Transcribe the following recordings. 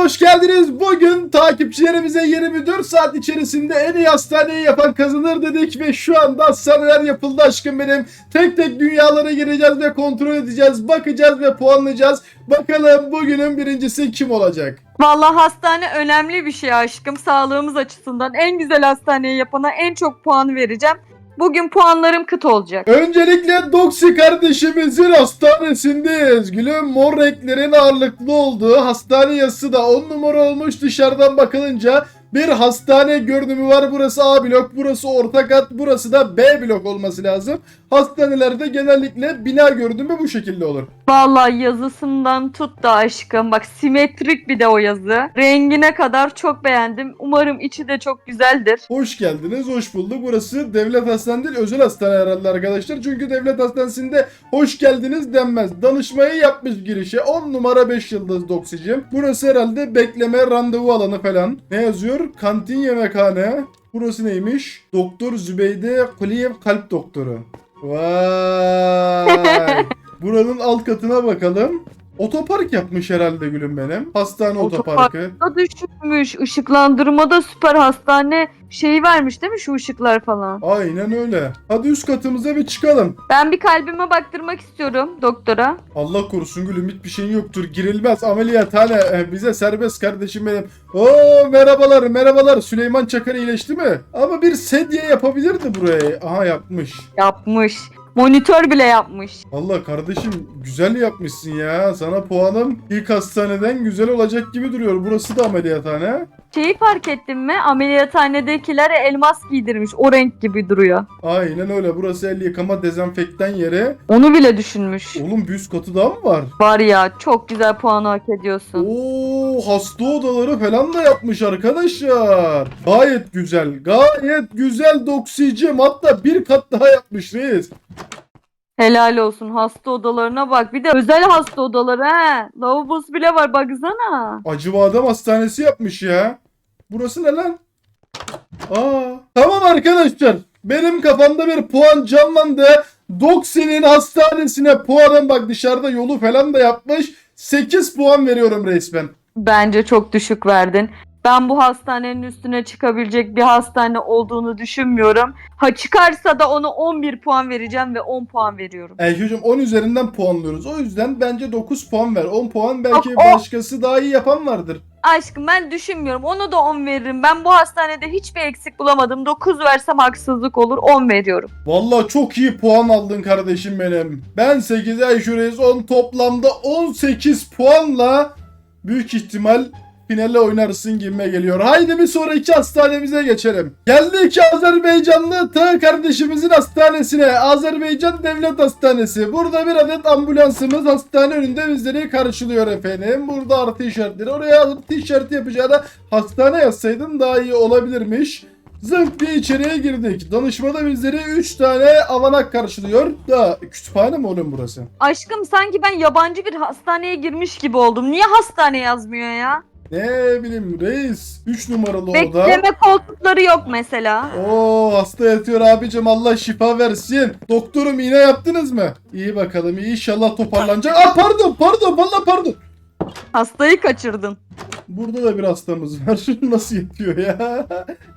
hoş geldiniz. Bugün takipçilerimize 24 saat içerisinde en iyi hastaneyi yapan kazanır dedik ve şu anda hastaneler yapıldı aşkım benim. Tek tek dünyalara gireceğiz ve kontrol edeceğiz, bakacağız ve puanlayacağız. Bakalım bugünün birincisi kim olacak? Vallahi hastane önemli bir şey aşkım. Sağlığımız açısından en güzel hastaneyi yapana en çok puan vereceğim. Bugün puanlarım kıt olacak. Öncelikle Doksi kardeşimizin hastanesindeyiz. Gülüm mor renklerin ağırlıklı olduğu hastane yazısı da 10 numara olmuş dışarıdan bakılınca. Bir hastane görünümü var. Burası A blok, burası orta kat, burası da B blok olması lazım. Hastanelerde genellikle bina görünümü bu şekilde olur. Vallahi yazısından tut da aşkım. Bak simetrik bir de o yazı. Rengine kadar çok beğendim. Umarım içi de çok güzeldir. Hoş geldiniz, hoş bulduk. Burası devlet hastane değil, özel hastane herhalde arkadaşlar. Çünkü devlet hastanesinde hoş geldiniz denmez. Danışmayı yapmış girişe. 10 numara 5 yıldız doksicim. Burası herhalde bekleme randevu alanı falan. Ne yazıyor? Kantin yemekhane. Burası neymiş? Doktor Zübeyde Kuliyev kalp doktoru. Vay. Buranın alt katına bakalım. Otopark yapmış herhalde gülüm benim. Hastane Otopark. otoparkı. Da düşmüş. Işıklandırmada süper hastane şeyi vermiş değil mi şu ışıklar falan? Aynen öyle. Hadi üst katımıza bir çıkalım. Ben bir kalbime baktırmak istiyorum doktora. Allah korusun gülüm hiçbir şeyin yoktur. Girilmez ameliyathane e, bize serbest kardeşim benim. Oo merhabalar merhabalar Süleyman Çakar iyileşti mi? Ama bir sedye yapabilirdi buraya. Aha yapmış. Yapmış. Monitör bile yapmış. Allah kardeşim güzel yapmışsın ya. Sana puanım ilk hastaneden güzel olacak gibi duruyor. Burası da ameliyathane. Şeyi fark ettin mi? Ameliyathanedekilere elmas giydirmiş. O renk gibi duruyor. Aynen öyle. Burası el yıkama dezenfektan yeri. Onu bile düşünmüş. Oğlum bir üst katı daha mı var? Var ya çok güzel puanı hak ediyorsun. Oo hasta odaları falan da yapmış arkadaşlar. Gayet güzel. Gayet güzel doksicim. Hatta bir kat daha yapmış reis. Helal olsun hasta odalarına bak. Bir de özel hasta odaları he. Lavabosu bile var baksana. Acıbadem hastanesi yapmış ya. Burası ne lan? Aa. Tamam arkadaşlar. Benim kafamda bir puan canlandı. Doksi'nin hastanesine puanım bak dışarıda yolu falan da yapmış. 8 puan veriyorum resmen. Bence çok düşük verdin. Ben bu hastanenin üstüne çıkabilecek bir hastane olduğunu düşünmüyorum. Ha çıkarsa da ona 11 puan vereceğim ve 10 puan veriyorum. Elhücüm 10 üzerinden puanlıyoruz. O yüzden bence 9 puan ver. 10 puan belki Oh, oh. başkası daha iyi yapan vardır. Aşkım ben düşünmüyorum. Onu da 10 veririm. Ben bu hastanede hiçbir eksik bulamadım. 9 versem haksızlık olur. 10 veriyorum. Vallahi çok iyi puan aldın kardeşim benim. Ben 8'e Ayşureyiz 10 toplamda 18 puanla büyük ihtimal finale oynarsın gibime geliyor. Haydi bir sonraki hastanemize geçelim. Geldik Azerbaycanlı Tağ kardeşimizin hastanesine. Azerbaycan Devlet Hastanesi. Burada bir adet ambulansımız hastane önünde bizleri karşılıyor efendim. Burada artı işaretleri. Oraya artı işareti yapacağına hastane yazsaydın daha iyi olabilirmiş. Zınk diye içeriye girdik. Danışmada bizleri 3 tane avanak karşılıyor. Da kütüphane mi oğlum burası? Aşkım sanki ben yabancı bir hastaneye girmiş gibi oldum. Niye hastane yazmıyor ya? Ne bileyim reis. 3 numaralı oda. Bekleme koltukları yok mesela. Oo hasta yatıyor abicim Allah şifa versin. Doktorum iğne yaptınız mı? İyi bakalım iyi inşallah toparlanacak. Aa pardon pardon valla pardon. Hastayı kaçırdın. Burada da bir hastamız var. Nasıl yatıyor ya?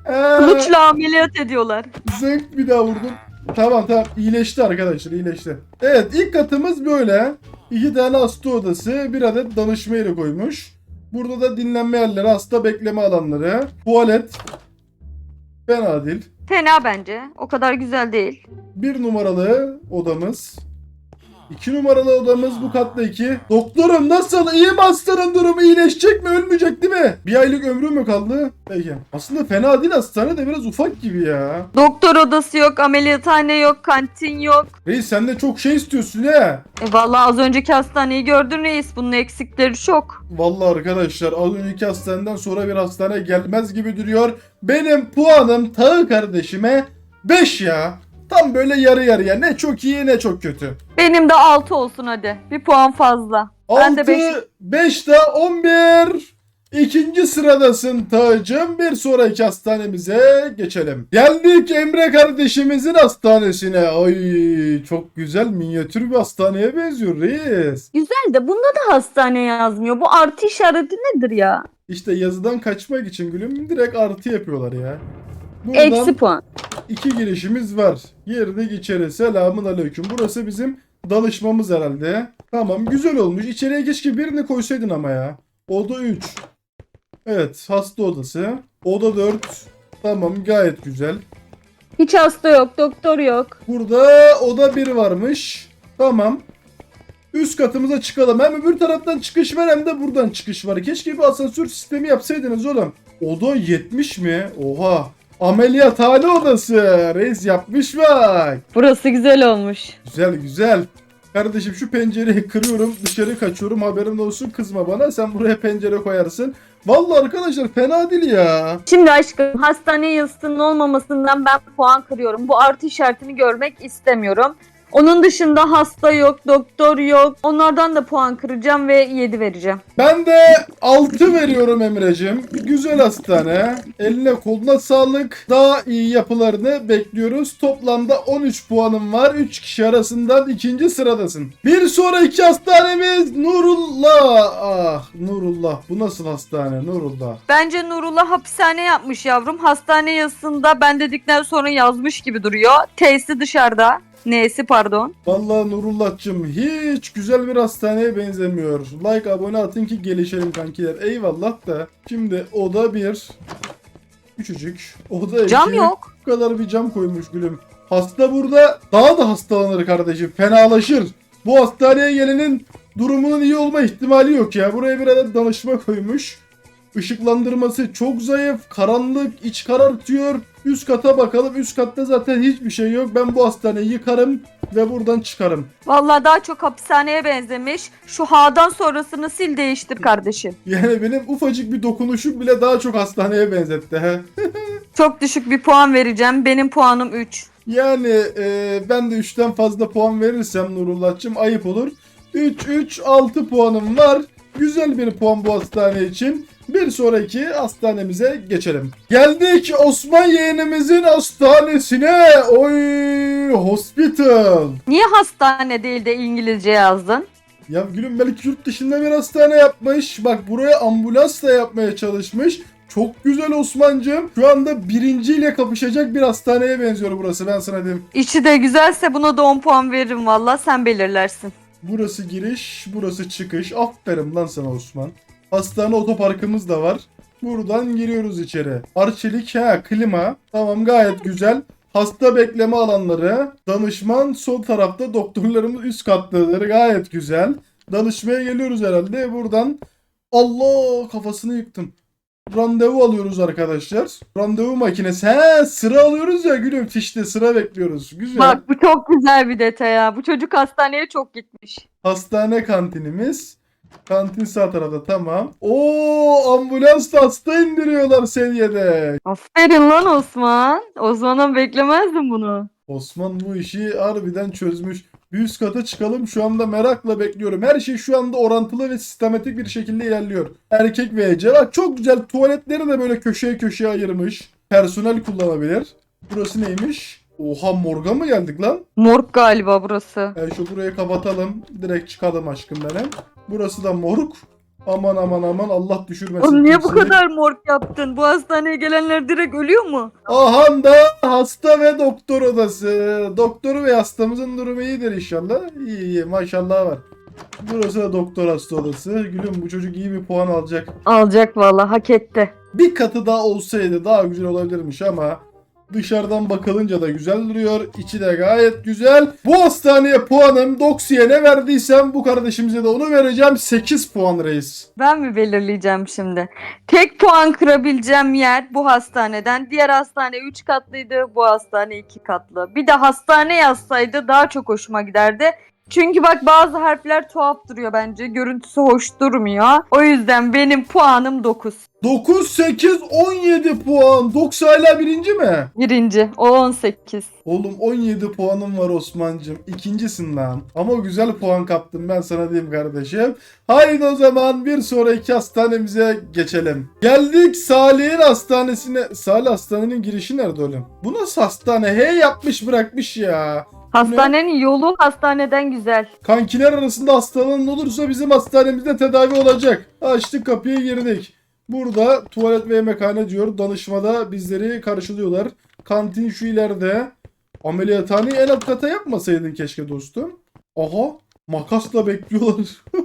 Ee, Kılıçla ameliyat ediyorlar. Zınk bir daha vurdum. Tamam tamam iyileşti arkadaşlar iyileşti. Evet ilk katımız böyle. İki tane hasta odası bir adet danışma yeri koymuş. Burada da dinlenme yerleri hasta bekleme alanları. Tuvalet. Fena değil. Fena bence. O kadar güzel değil. Bir numaralı odamız. İki numaralı odamız bu katta iki. Doktorum nasıl? İyi hastanın durumu? İyileşecek mi? Ölmeyecek değil mi? Bir aylık ömrü mü kaldı? Peki. Aslında fena değil hastane de biraz ufak gibi ya. Doktor odası yok, ameliyathane yok, kantin yok. Reis sen de çok şey istiyorsun he. E vallahi az önceki hastaneyi gördün reis. Bunun eksikleri çok. Vallahi arkadaşlar az önceki hastaneden sonra bir hastane gelmez gibi duruyor. Benim puanım Tağı kardeşime 5 ya. Tam böyle yarı yarıya. Ne çok iyi ne çok kötü. Benim de 6 olsun hadi. Bir puan fazla. Ben de 6, beş. 5 de 11. İkinci sıradasın Tağ'cığım. Bir sonraki hastanemize geçelim. Geldik Emre kardeşimizin hastanesine. Ay çok güzel minyatür bir hastaneye benziyor reis. Güzel de bunda da hastane yazmıyor. Bu artı işareti nedir ya? İşte yazıdan kaçmak için gülüm direkt artı yapıyorlar ya. Eksi puan. iki girişimiz var. Girdik içeri. Selamun aleyküm. Burası bizim danışmamız herhalde. Tamam güzel olmuş. İçeriye keşke birini koysaydın ama ya. Oda 3. Evet hasta odası. Oda 4. Tamam gayet güzel. Hiç hasta yok, doktor yok. Burada oda 1 varmış. Tamam. Üst katımıza çıkalım. Hem öbür taraftan çıkış var hem de buradan çıkış var. Keşke bir asansör sistemi yapsaydınız oğlum. Oda 70 mi? Oha. Ameliyathane odası. Reis yapmış bak. Burası güzel olmuş. Güzel güzel. Kardeşim şu pencereyi kırıyorum dışarı kaçıyorum haberin olsun kızma bana sen buraya pencere koyarsın. Vallahi arkadaşlar fena değil ya. Şimdi aşkım hastane yazısının olmamasından ben puan kırıyorum. Bu artı işaretini görmek istemiyorum. Onun dışında hasta yok, doktor yok. Onlardan da puan kıracağım ve 7 vereceğim. Ben de 6 veriyorum Emre'cim. Güzel hastane. Eline koluna sağlık. Daha iyi yapılarını bekliyoruz. Toplamda 13 puanım var. 3 kişi arasından ikinci sıradasın. Bir sonraki hastanemiz Nurullah. Ah Nurullah. Bu nasıl hastane Nurullah? Bence Nurullah hapishane yapmış yavrum. Hastane yazısında ben dedikten sonra yazmış gibi duruyor. T'si dışarıda. N'si pardon. Vallahi Nurullah'cığım hiç güzel bir hastaneye benzemiyor. Like abone atın ki gelişelim kankiler. Eyvallah da. Şimdi oda bir. Küçücük. Oda iki. Cam yok. Bu kadar bir cam koymuş gülüm. Hasta burada daha da hastalanır kardeşim. Fenalaşır. Bu hastaneye gelenin durumunun iyi olma ihtimali yok ya. Buraya bir adet danışma koymuş. Işıklandırması çok zayıf. Karanlık, iç karartıyor. Üst kata bakalım. Üst katta zaten hiçbir şey yok. Ben bu hastaneyi yıkarım ve buradan çıkarım. Vallahi daha çok hapishaneye benzemiş. Şu H'dan sonrasını sil değiştir kardeşim. Yani benim ufacık bir dokunuşum bile daha çok hastaneye benzetti. He. Çok düşük bir puan vereceğim. Benim puanım 3. Yani e, ben de 3'ten fazla puan verirsem Nurullah'cığım ayıp olur. 3 3 6 puanım var. Güzel bir puan bu hastane için. Bir sonraki hastanemize geçelim. Geldik Osman yeğenimizin hastanesine. Oy hospital. Niye hastane değil de İngilizce yazdın? Ya gülüm belki yurt dışında bir hastane yapmış. Bak buraya ambulans da yapmaya çalışmış. Çok güzel Osman'cığım. Şu anda birinciyle kapışacak bir hastaneye benziyor burası ben sana diyeyim. İçi de güzelse buna da 10 puan veririm valla sen belirlersin. Burası giriş, burası çıkış. Aferin lan sana Osman. Hastane otoparkımız da var. Buradan giriyoruz içeri. Arçelik, ha klima. Tamam gayet güzel. Hasta bekleme alanları. Danışman sol tarafta, doktorlarımız üst kattadır. Gayet güzel. Danışmaya geliyoruz herhalde. Buradan Allah kafasını yıktım. Randevu alıyoruz arkadaşlar. Randevu makinesi. He sıra alıyoruz ya gülüm fişte sıra bekliyoruz. Güzel. Bak bu çok güzel bir detay ya. Bu çocuk hastaneye çok gitmiş. Hastane kantinimiz. Kantin sağ tarafta tamam. Oo ambulans da hasta indiriyorlar seviyede. Aferin lan Osman. Osman'dan beklemezdim bunu. Osman bu işi harbiden çözmüş. Bir üst kata çıkalım şu anda merakla bekliyorum. Her şey şu anda orantılı ve sistematik bir şekilde ilerliyor. Erkek WC bak çok güzel tuvaletleri de böyle köşeye köşeye ayırmış. Personel kullanabilir. Burası neymiş? Oha morga mı geldik lan? Morg galiba burası. E şu burayı kapatalım. Direkt çıkalım aşkım benim. Burası da morg. Aman aman aman Allah düşürmesin. Oğlum niye bu kimseyi. kadar morg yaptın? Bu hastaneye gelenler direkt ölüyor mu? Aha da hasta ve doktor odası. Doktoru ve hastamızın durumu iyidir inşallah. İyi iyi maşallah var. Burası da doktor hasta odası. Gülüm bu çocuk iyi bir puan alacak. Alacak valla hak etti. Bir katı daha olsaydı daha güzel olabilirmiş ama dışarıdan bakılınca da güzel duruyor. İçi de gayet güzel. Bu hastaneye puanım Doksi'ye ne verdiysem bu kardeşimize de onu vereceğim. 8 puan reis. Ben mi belirleyeceğim şimdi? Tek puan kırabileceğim yer bu hastaneden. Diğer hastane 3 katlıydı. Bu hastane 2 katlı. Bir de hastane yazsaydı daha çok hoşuma giderdi. Çünkü bak bazı harfler tuhaf duruyor bence. Görüntüsü hoş durmuyor. O yüzden benim puanım 9. 9, 8, 17 puan. Doksi hala birinci mi? Birinci. O 18. Oğlum 17 puanım var Osman'cım. İkincisin lan. Ama güzel puan kaptım ben sana diyeyim kardeşim. Haydi o zaman bir sonraki hastanemize geçelim. Geldik Salih'in hastanesine. Salih hastanenin girişi nerede oğlum? Bu nasıl hastane? Hey yapmış bırakmış ya. Hastanenin yolu hastaneden güzel. Kankiler arasında hastalığın olursa bizim hastanemizde tedavi olacak. Açtık kapıyı girdik. Burada tuvalet ve yemekhane diyor. Danışmada bizleri karşılıyorlar. Kantin şu ileride. Ameliyathaneyi en alt kata yapmasaydın keşke dostum. Aha makasla bekliyorlar.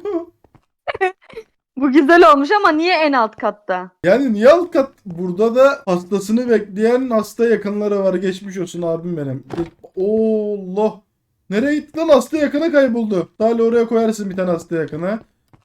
Bu güzel olmuş ama niye en alt katta? Yani niye alt kat? Burada da hastasını bekleyen hasta yakınları var. Geçmiş olsun abim benim. Allah. Nereye gitti lan hasta yakını kayboldu. Salih oraya koyarsın bir tane hasta yakını.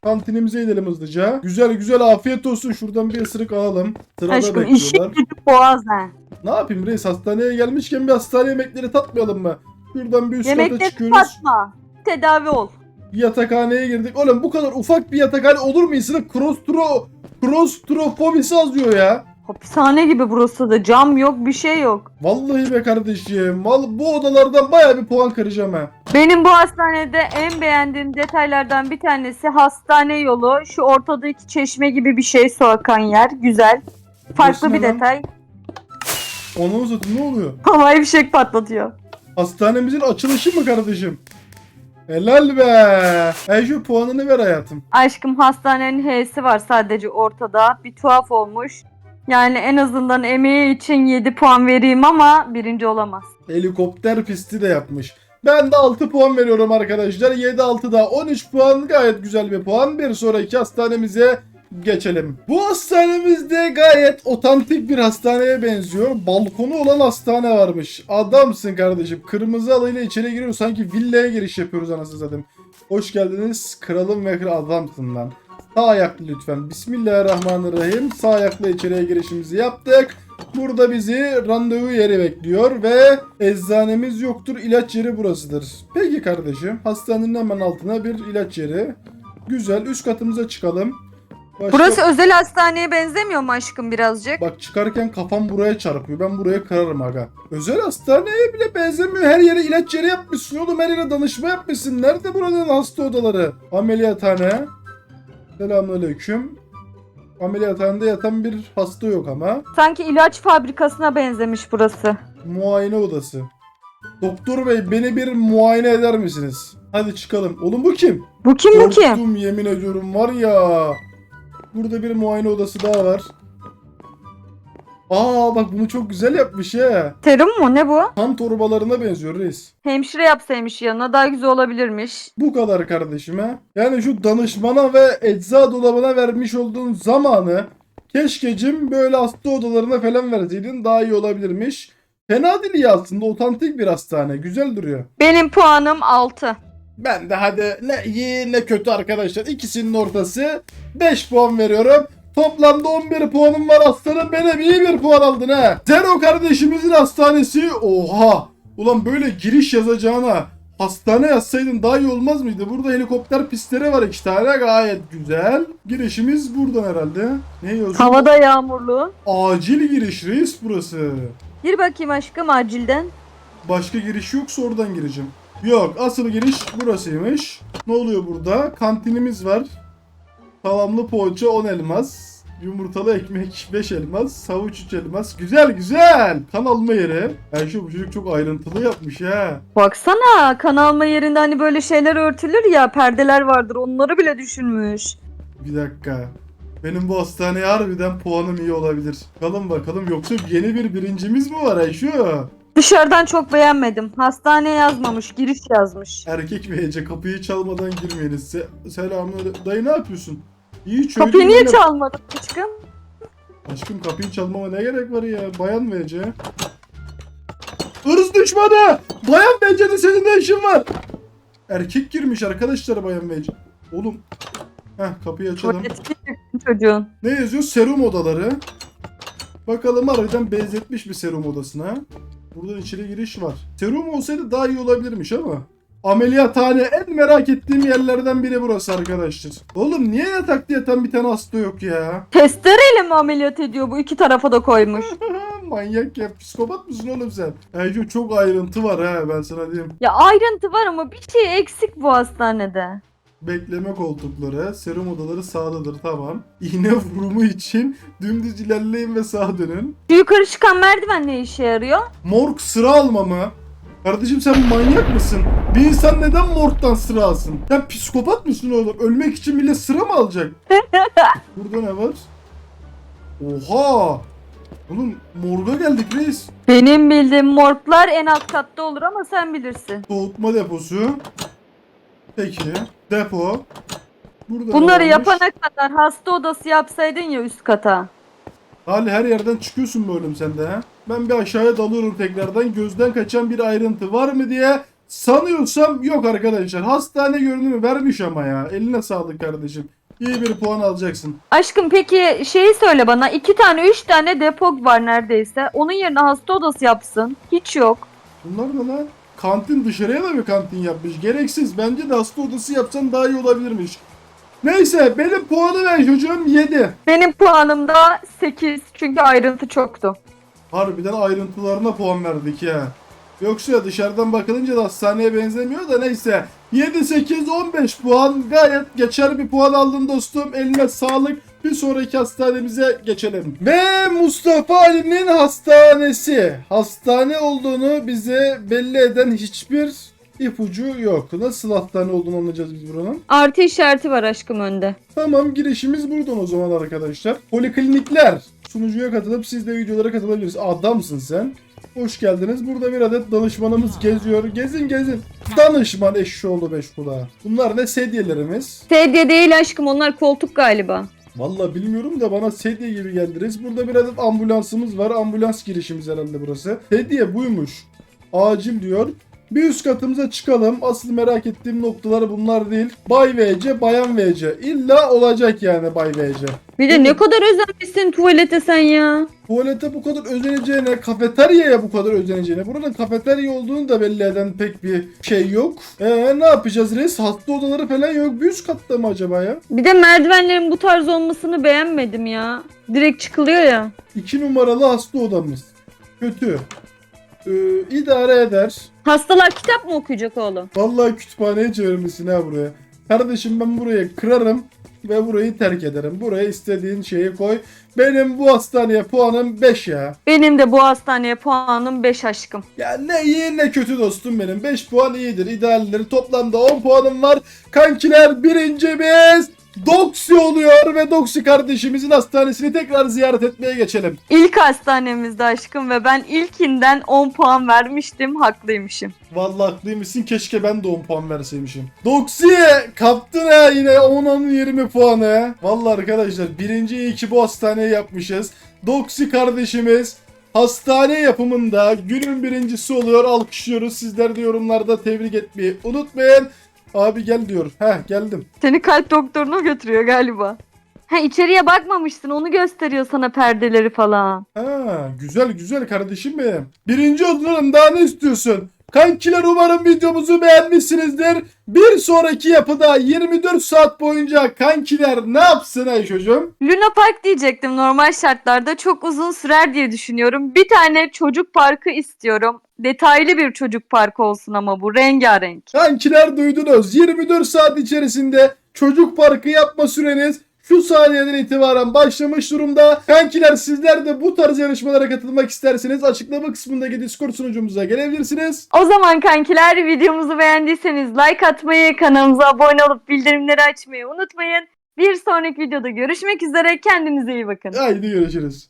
Kantinimize gidelim hızlıca. Güzel güzel afiyet olsun. Şuradan bir ısırık alalım. Sırada Aşkım işi bekliyorlar. boğaz ha. Ne yapayım reis hastaneye gelmişken bir hastane yemekleri tatmayalım mı? Şuradan bir üst kata Yemekleri çıkıyoruz. satma. Tedavi ol. Yatakhaneye girdik. Oğlum bu kadar ufak bir yatakhane olur mu? İnsanın klostro, klostrofobisi azıyor ya. Hapishane gibi burası da. Cam yok bir şey yok. Vallahi be kardeşim. Vallahi bu odalardan baya bir puan kıracağım ha. Benim bu hastanede en beğendiğim detaylardan bir tanesi hastane yolu. Şu ortadaki çeşme gibi bir şey su akan yer. Güzel. Farklı Burası bir lan? detay. Onu satayım ne oluyor? Havai fişek patlatıyor. Hastanemizin açılışı mı kardeşim? Helal be. E şu puanını ver hayatım. Aşkım hastanenin H'si var sadece ortada. Bir tuhaf olmuş. Yani en azından emeği için 7 puan vereyim ama birinci olamaz. Helikopter pisti de yapmış. Ben de 6 puan veriyorum arkadaşlar. 7 6 daha 13 puan gayet güzel bir puan. Bir sonraki hastanemize geçelim. Bu hastanemizde gayet otantik bir hastaneye benziyor. Balkonu olan hastane varmış. Adamsın kardeşim. Kırmızı alıyla içeri giriyoruz. Sanki villaya giriş yapıyoruz anasını satayım. Hoş geldiniz. Kralım ve kral adamsın lan. Sağ ayaklı lütfen. Bismillahirrahmanirrahim. Sağ ayakla içeriye girişimizi yaptık. Burada bizi randevu yeri bekliyor ve eczanemiz yoktur. ilaç yeri burasıdır. Peki kardeşim. Hastanenin hemen altına bir ilaç yeri. Güzel. Üst katımıza çıkalım. Başka- Burası özel hastaneye benzemiyor mu aşkım birazcık? Bak çıkarken kafam buraya çarpıyor. Ben buraya kırarım aga. Özel hastaneye bile benzemiyor. Her yere ilaç yeri yapmışsın oğlum. Her yere danışma yapmışsın. Nerede buranın hasta odaları? Ameliyathane. Selamünaleyküm. Ameliyathanede yatan bir hasta yok ama. Sanki ilaç fabrikasına benzemiş burası. Muayene odası. Doktor bey beni bir muayene eder misiniz? Hadi çıkalım. Oğlum bu kim? Bu kim bu kim? Yemin ediyorum var ya. Burada bir muayene odası daha var. Aa bak bunu çok güzel yapmış ya. Serum mu ne bu? Kan torbalarına benziyor reis. Hemşire yapsaymış yanına daha güzel olabilirmiş. Bu kadar kardeşime. Yani şu danışmana ve ecza dolabına vermiş olduğun zamanı keşkecim böyle hasta odalarına falan verseydin daha iyi olabilirmiş. Fena değil ya aslında otantik bir hastane. Güzel duruyor. Benim puanım 6. Ben de hadi ne iyi ne kötü arkadaşlar. İkisinin ortası 5 puan veriyorum. Toplamda 11 puanım var aslanım. Benim iyi bir puan aldın ha. Zero kardeşimizin hastanesi. Oha. Ulan böyle giriş yazacağına hastane yazsaydın daha iyi olmaz mıydı? Burada helikopter pistleri var iki tane gayet güzel. Girişimiz buradan herhalde. Ne yazıyor? Havada yağmurlu. Acil giriş reis burası. Gir bakayım aşkım acilden. Başka giriş yoksa oradan gireceğim. Yok asıl giriş burasıymış. Ne oluyor burada? Kantinimiz var. Salamlı poğaça 10 elmas. Yumurtalı ekmek 5 elmas. Savuç 3 elmas. Güzel güzel. Kan alma yeri. Yani şu bu çocuk çok ayrıntılı yapmış ha. Baksana kan alma yerinde hani böyle şeyler örtülür ya perdeler vardır onları bile düşünmüş. Bir dakika. Benim bu hastaneye harbiden puanım iyi olabilir. Bakalım bakalım yoksa yeni bir birincimiz mi var Ayşu? Dışarıdan çok beğenmedim. Hastane yazmamış giriş yazmış. Erkek ve Ece kapıyı çalmadan girmeyiniz. Se- Selamünaleyküm. Dayı ne yapıyorsun? İyi çözdüm. Kapıyı niye çalmadın aşkım? Aşkım kapıyı çalmama ne gerek var ya? Bayan Ece. Hırs düşmanı! Bayan ve Ece'de senin ne işin var? Erkek girmiş arkadaşlar Bayan Ece. Oğlum. Heh kapıyı açalım. Çocuğun. Ne yazıyor? Serum odaları. Bakalım harbiden benzetmiş bir serum odasına. Buradan içeri giriş var. Serum olsaydı daha iyi olabilirmiş ama. Ameliyathane en merak ettiğim yerlerden biri burası arkadaşlar. Oğlum niye yatakta yatan bir tane hasta yok ya? Testereyle mi ameliyat ediyor bu iki tarafa da koymuş. Manyak ya. Psikopat mısın oğlum sen? Ece çok ayrıntı var ha ben sana diyeyim. Ya ayrıntı var ama bir şey eksik bu hastanede. Bekleme koltukları, serum odaları sağdadır tamam. İğne vurumu için dümdüz ilerleyin ve sağa dönün. Şu yukarı çıkan merdiven ne işe yarıyor? Morg sıra alma mı? Kardeşim sen manyak mısın? Bir insan neden morgdan sıra alsın? Sen psikopat mısın oğlum? Ölmek için bile sıra mı alacak? Burada ne var? Oha! Oğlum morga geldik reis. Benim bildiğim morglar en alt katta olur ama sen bilirsin. Soğutma deposu. Peki. Depo. Burada Bunları yapana kadar hasta odası yapsaydın ya üst kata. Hali her yerden çıkıyorsun bölüm sen de ha. Ben bir aşağıya dalıyorum tekrardan. Gözden kaçan bir ayrıntı var mı diye sanıyorsam yok arkadaşlar. Hastane görünümü vermiş ama ya. Eline sağlık kardeşim. İyi bir puan alacaksın. Aşkım peki şeyi söyle bana. iki tane üç tane depok var neredeyse. Onun yerine hasta odası yapsın. Hiç yok. Bunlar ne lan? Kantin dışarıya da bir kantin yapmış. Gereksiz. Bence de hasta odası yapsan daha iyi olabilirmiş. Neyse benim puanı ver çocuğum 7. Benim puanım da 8 çünkü ayrıntı çoktu. Harbiden ayrıntılarına puan verdik ya. Yoksa dışarıdan bakılınca da hastaneye benzemiyor da neyse. 7, 8, 15 puan gayet geçer bir puan aldın dostum. Eline sağlık. Bir sonraki hastanemize geçelim. Ve Mustafa Ali'nin hastanesi. Hastane olduğunu bize belli eden hiçbir ipucu yok. Nasıl hastane olduğunu anlayacağız biz buranın. Artı işareti var aşkım önde. Tamam girişimiz buradan o zaman arkadaşlar. Poliklinikler. Sunucuya katılıp siz de videolara katılabilirsiniz. Adamsın sen. Hoş geldiniz. Burada bir adet danışmanımız geziyor. Gezin gezin. Danışman eşşoğlu beş kulağı. Bunlar ne sedyelerimiz? Sedye değil aşkım onlar koltuk galiba. Vallahi bilmiyorum da bana sedye gibi geldiniz. Burada bir adet ambulansımız var. Ambulans girişimiz herhalde burası. Sedye buymuş. Acil diyor. Bir üst katımıza çıkalım. Asıl merak ettiğim noktalar bunlar değil. Bay VC, Bayan VC. İlla olacak yani Bay VC. Bir de ne kadar özenmişsin tuvalete sen ya. Tuvalete bu kadar özeneceğine, kafeteryaya bu kadar özeneceğine, buranın kafeterya olduğunu da belli eden pek bir şey yok. Eee ne yapacağız reis? Hasta odaları falan yok. Bir üst katta mı acaba ya? Bir de merdivenlerin bu tarz olmasını beğenmedim ya. Direkt çıkılıyor ya. İki numaralı hasta odamız. Kötü. Ee, idare eder. Hastalar kitap mı okuyacak oğlum? Vallahi kütüphaneye çevirmişsin ha buraya. Kardeşim ben burayı kırarım ve burayı terk ederim. Buraya istediğin şeyi koy. Benim bu hastaneye puanım 5 ya. Benim de bu hastaneye puanım 5 aşkım. Ya ne iyi ne kötü dostum benim. 5 puan iyidir. İdealleri toplamda 10 puanım var. Kankiler birincimiz Doksi oluyor ve Doksi kardeşimizin hastanesini tekrar ziyaret etmeye geçelim. İlk hastanemizde aşkım ve ben ilkinden 10 puan vermiştim. Haklıymışım. Vallahi haklıymışsın keşke ben de 10 puan verseymişim. Doksi kaptın ha yine 10-10-20 puanı. Vallahi arkadaşlar birinci iyi ki bu hastaneyi yapmışız. Doksi kardeşimiz hastane yapımında günün birincisi oluyor. Alkışlıyoruz. Sizler de yorumlarda tebrik etmeyi unutmayın. Abi gel diyor. Heh geldim. Seni kalp doktoruna götürüyor galiba. Ha içeriye bakmamıştın onu gösteriyor sana perdeleri falan. Ha, güzel güzel kardeşim benim. Birinci oldun daha ne istiyorsun? Kankiler umarım videomuzu beğenmişsinizdir. Bir sonraki yapıda 24 saat boyunca kankiler ne yapsın ay çocuğum? Luna Park diyecektim normal şartlarda çok uzun sürer diye düşünüyorum. Bir tane çocuk parkı istiyorum. Detaylı bir çocuk parkı olsun ama bu rengarenk. Kankiler duydunuz. 24 saat içerisinde çocuk parkı yapma süreniz şu saniyeden itibaren başlamış durumda. Kankiler sizler de bu tarz yarışmalara katılmak isterseniz açıklama kısmındaki Discord sunucumuza gelebilirsiniz. O zaman kankiler videomuzu beğendiyseniz like atmayı, kanalımıza abone olup bildirimleri açmayı unutmayın. Bir sonraki videoda görüşmek üzere. Kendinize iyi bakın. Haydi görüşürüz.